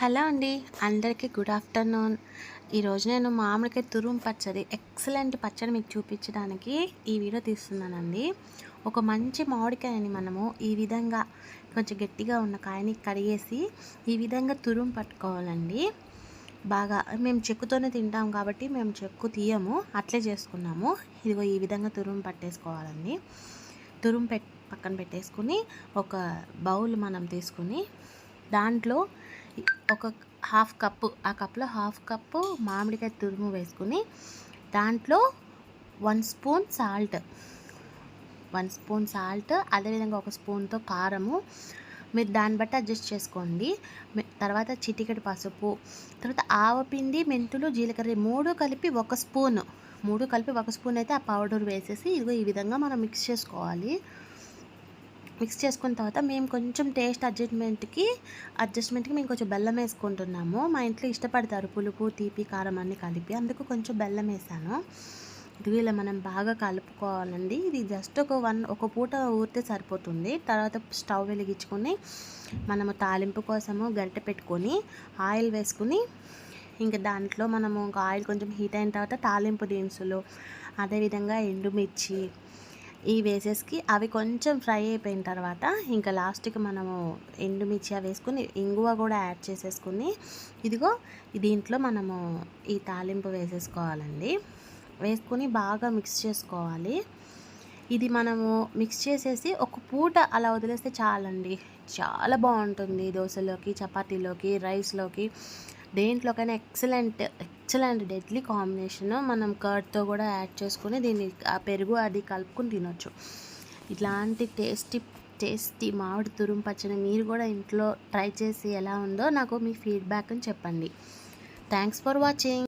Hello అండి. అందరికీ good afternoon. ఈరోజు నేను మామిడికాయ తురుము పచ్చడి ఎక్సలెంట్ పచ్చడి మీకు చూపించడానికి ఈ వీడియో తీస్తున్నానండి. ఒక మంచి మామిడికాయని మనము ఈ విధంగా కొంచెం గట్టిగా ఉన్న కాయని కడిగేసి ఈ విధంగా తురుము పట్టుకోవాలండి. బాగా మేము చెక్కుతోనే తింటాం కాబట్టి మేము చెక్కు తీయము అట్లే చేసుకున్నాము. ఇదిగో ఈ విధంగా తురుము పట్టేసుకోవాలండి. తురుము పెట్ పక్కన పెట్టేసుకుని ఒక బౌల్ మనం తీసుకుని దాంట్లో ఒక హాఫ్ కప్పు ఆ కప్లో హాఫ్ కప్పు మామిడికాయ తురుము వేసుకుని దాంట్లో one spoon salt. One spoon salt అదేవిధంగా ఒక స్పూన్తో కారము. మీరు దాన్ని బట్టి అడ్జస్ట్ చేసుకోండి. తర్వాత చిటికెడు పసుపు తర్వాత ఆవపిండి మెంతులు జీలకర్ర మూడు కలిపి ఒక స్పూన్. మూడు కలిపి ఒక స్పూన్ అయితే ఆ పౌడర్ వేసేసి ఇదిగో ఈ విధంగా మనం మిక్స్ చేసుకోవాలి. మిక్స్ చేసుకున్న తర్వాత మేము కొంచెం టేస్ట్ అడ్జస్ట్మెంట్కి అడ్జస్ట్మెంట్కి మేము కొంచెం బెల్లం వేసుకుంటున్నాము. మా ఇంట్లో ఇష్టపడతారు పులుపు తీపి కారం అన్నీ కలిపి. అందుకు కొంచెం బెల్లం వేసాను. ఇది ఇలా మనం బాగా కలుపుకోవాలండి. ఇది జస్ట్ ఒక వన్ ఒక పూట ఊరితే సరిపోతుంది. తర్వాత స్టవ్ వెలిగించుకొని మనము తాలింపు కోసము గరిటె పెట్టుకొని ఆయిల్ వేసుకుని ఇంకా దాంట్లో మనము ఆయిల్ కొంచెం హీట్ అయిన తర్వాత తాలింపు దినుసులు అదేవిధంగా ఎండుమిర్చి ఈ వేసేసి అవి కొంచెం ఫ్రై అయిపోయిన తర్వాత ఇంకా లాస్ట్కి మనము ఎండుమిర్చి వేసుకుని ఇంగువ కూడా యాడ్ చేసేసుకుని ఇదిగో దీంట్లో మనము ఈ తాలింపు వేసేసుకోవాలండి. వేసుకుని బాగా మిక్స్ చేసుకోవాలి. ఇది మనము మిక్స్ చేసేసి ఒక పూట అలా వదిలేస్తే చాలండి. చాలా బాగుంటుంది దోశలోకి చపాతీలోకి రైస్లోకి. దేంట్లోకైనా ఎక్సలెంట్ ఎక్సలెంట్ డెడ్లీ కాంబినేషన్ మనం కర్డ్తో కూడా యాడ్ చేసుకుని దీన్ని ఆ పెరుగు అది కలుపుకొని తినొచ్చు. ఇట్లాంటి టేస్టీ టేస్టీ మామిడి తురుము పచ్చడి మీరు కూడా ఇంట్లో ట్రై చేసి ఎలా ఉందో నాకు మీ ఫీడ్బ్యాక్ అని చెప్పండి. Thanks for watching